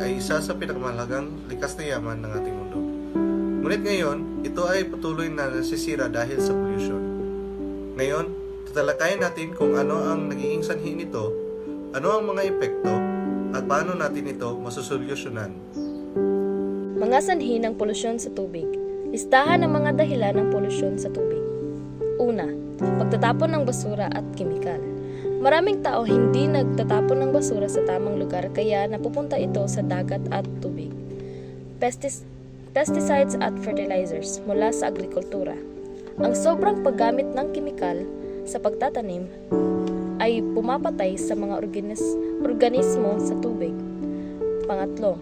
ay isa sa pinakamahalagang likas na yaman ng ating mundo. Ngunit ngayon, ito ay patuloy na nasisira dahil sa pollution. Ngayon, tatalakayin natin kung ano ang nagiging sanhi nito, ano ang mga epekto, at paano natin ito masusolusyonan. Mga sanhi ng polusyon sa tubig. Listahan ng mga dahilan ng polusyon sa tubig. Una, pagtatapon ng basura at kemikal. Maraming tao hindi nagtatapon ng basura sa tamang lugar kaya napupunta ito sa dagat at tubig. Pestis- pesticides at fertilizers mula sa agrikultura. Ang sobrang paggamit ng kemikal sa pagtatanim ay pumapatay sa mga organis- organismo sa tubig. Pangatlo,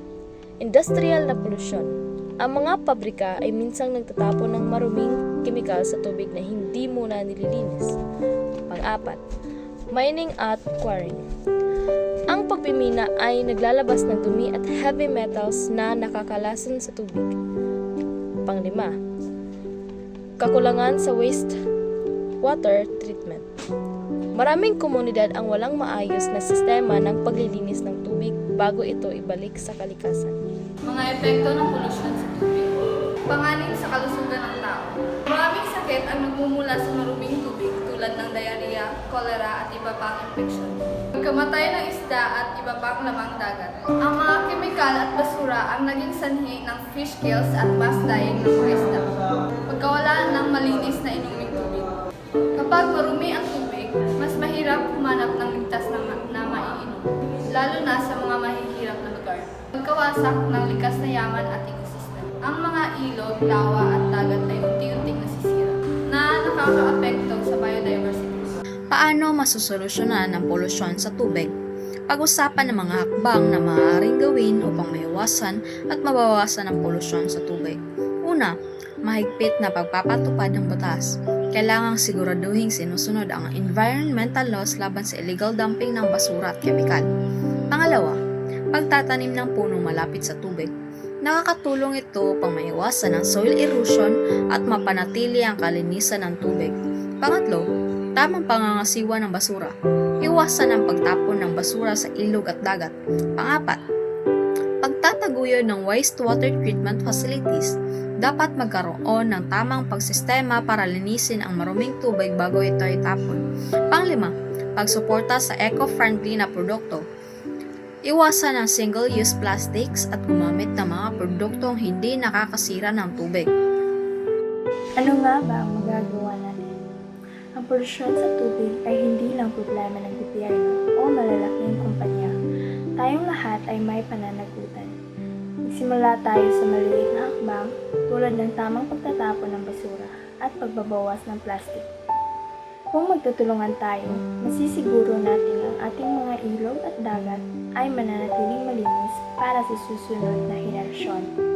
industrial na polusyon. Ang mga pabrika ay minsang nagtatapon ng maruming kemikal sa tubig na hindi muna nililinis. Pang-apat, mining at quarrying. Ang pagmimina ay naglalabas ng dumi at heavy metals na nakakalason sa tubig. Panglima, kakulangan sa waste water treatment. Maraming komunidad ang walang maayos na sistema ng paglilinis ng tubig bago ito ibalik sa kalikasan. Mga epekto ng polusyon sa tubig. Panganin sa kalusugan ng tao. Maraming sakit ang nagmumula sa maruming tubig tulad ng diarrhea, cholera at iba pang infeksyon. Pagkamatay ng isda at iba pang lamang dagat. Ang mga kemikal at basura ang naging sanhi ng fish kills at mass dying ng mga isda. Pagkawala ng malinis na inuming tubig. Kapag marumi ang tubig, mas mahirap humanap ng ligtas na, ma- na maiinom, lalo na sa mga mahihirap na lugar. Pagkawasak ng likas na yaman at ecosystem. Ang mga ilog, lawa at dagat ay unti-unting nasisira, na nakakaapekto. Paano masusolusyonan ang polusyon sa tubig? Pag-usapan ng mga hakbang na maaaring gawin upang maiwasan at mabawasan ang polusyon sa tubig. Una, mahigpit na pagpapatupad ng batas. Kailangang siguraduhin sinusunod ang environmental laws laban sa illegal dumping ng basura at kemikal. Pangalawa, pagtatanim ng punong malapit sa tubig. Nakakatulong ito upang maiwasan ang soil erosion at mapanatili ang kalinisan ng tubig. Pangatlo, tamang pangangasiwa ng basura. Iwasan ang pagtapon ng basura sa ilog at dagat. Pangapat, pagtataguyod ng wastewater treatment facilities. Dapat magkaroon ng tamang pagsistema para linisin ang maruming tubig bago ito itapon. Panglima, pagsuporta sa eco-friendly na produkto. Iwasan ang single-use plastics at gumamit ng mga produktong hindi nakakasira ng tubig. Ano nga ba magagawa natin? Polusyon sa tubig ay hindi lang problema ng gobyerno o malalaking kumpanya. Tayong lahat ay may pananagutan. Magsimula tayo sa maliliit na hakbang tulad ng tamang pagtatapon ng basura at pagbabawas ng plastic. Kung magtutulungan tayo, masisiguro natin ang ating mga ilog at dagat ay mananatiling malinis para sa susunod na henerasyon.